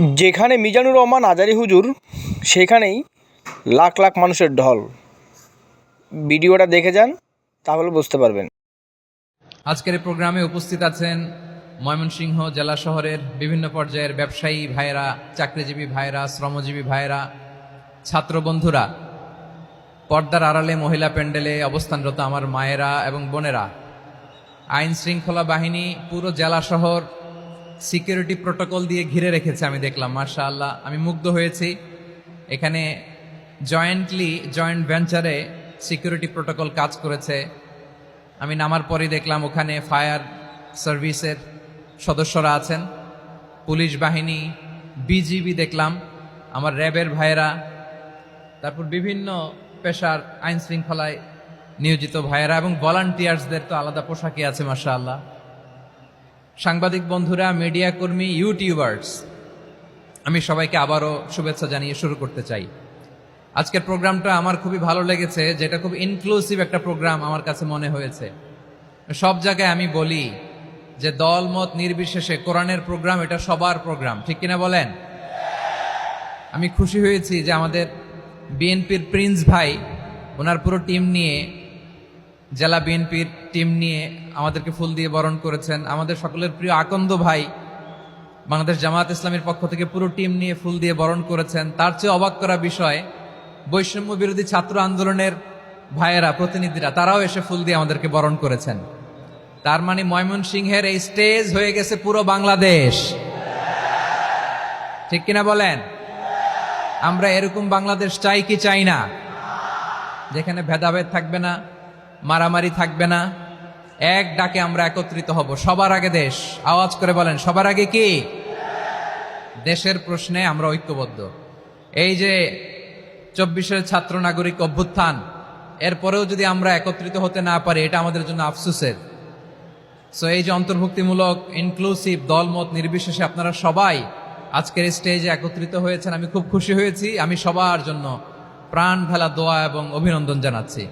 যেখানে মিজানুর রহমান আজারি হুজুর, সেখানেই লাখ লাখ মানুষের ঢল। ভিডিওটা দেখে যান, তাহলে বুঝতে পারবেন। আজকের এই প্রোগ্রামে উপস্থিত আছেন ময়মনসিংহ জেলা শহরের বিভিন্ন পর্যায়ের ব্যবসায়ী ভাইয়েরা, চাকরিজীবী ভাইয়েরা, শ্রমজীবী ভাইয়েরা, ছাত্র বন্ধুরা। পর্দার আড়ালে মহিলা প্যান্ডেলে অবস্থানরত আমার মায়েরা এবং বোনেরা। আইন শৃঙ্খলা বাহিনী পুরো জেলা শহর সিকিউরিটি প্রোটোকল দিয়ে ঘিরে রেখেছে, আমি দেখলাম। মার্শা আল্লাহ আমি মুগ্ধ হয়েছি। এখানে জয়েন্টলি জয়েন্ট ভেঞ্চারে সিকিউরিটি প্রোটোকল কাজ করেছে। আমি নামার পরেই দেখলাম ওখানে ফায়ার সার্ভিসের সদস্যরা আছেন। পুলিশ বাহিনী বিজিবি দেখলাম, আমার র্যাবের ভাইয়েরা। তারপর বিভিন্ন পেশার আইন শৃঙ্খলায় নিয়োজিত ভাইয়েরা এবং ভলান্টিয়ার্সদের তো আলাদা পোশাকে আছে মাসা আল্লাহ সাংবাদিক বন্ধুরা মিডিয়া কর্মী ইউটিউবার্স আমি সবাইকে আবারও শুভেচ্ছা জানিয়ে শুরু করতে চাই। আজকের প্রোগ্রামটা আমার খুবই ভালো লেগেছে, যেটা খুব ইনক্লুসিভ একটা প্রোগ্রাম আমার কাছে মনে হয়েছে। সব জায়গায় আমি বলি যে দল মত নির্বিশেষে কোরআনের প্রোগ্রাম, এটা সবার প্রোগ্রাম, ঠিক কিনা বলেন? আমি খুশি হয়েছি যে আমাদের বিএনপির প্রিন্স ভাই, ওনার পুরো টিম নিয়ে জেলা বিএনপির টিম নিয়ে আমাদেরকে ফুল দিয়ে বরণ করেছেন। আমাদের সকলের প্রিয় আকন্দ ভাই বাংলাদেশ জামাত ইসলামের পক্ষ থেকে পুরো টিম নিয়ে ফুল দিয়ে বরণ করেছেন। তার চেয়ে অবাক করা বিষয়, বৈষম্য বিরোধী ছাত্র আন্দোলনের ভাইয়েরা, প্রতিনিধিরা, তারাও এসে ফুল দিয়ে আমাদেরকে বরণ করেছেন। তার মানে ময়মনসিংহের এই স্টেজ হয়ে গেছে পুরো বাংলাদেশ। ঠিক কিনা বলেন? আমরা এরকম বাংলাদেশ চাই কি চাই না? যেখানে ভেদাভেদ থাকবে না মারামারি থাকবে না। এক ডাকে আমরা একত্রিত হব। সবার আগে দেশ। আওয়াজ করে বলেন, সবার আগে কি? দেশের প্রশ্নে আমরা ঐক্যবদ্ধ। এই যে চব্বিশের ছাত্র নাগরিক অভ্যুত্থান এরপরেও যদি আমরা একত্রিত হতে না পারি, এটা আমাদের জন্য আফসুসের। সো এই যে অন্তর্ভুক্তিমূলক ইনক্লুসিভ দলমত নির্বিশেষে আপনারা সবাই আজকের স্টেজে একত্রিত হয়েছেন। আমি খুব খুশি হয়েছি। আমি সবার জন্য প্রাণ ঢালা দোয়া এবং অভিনন্দন জানাচ্ছি।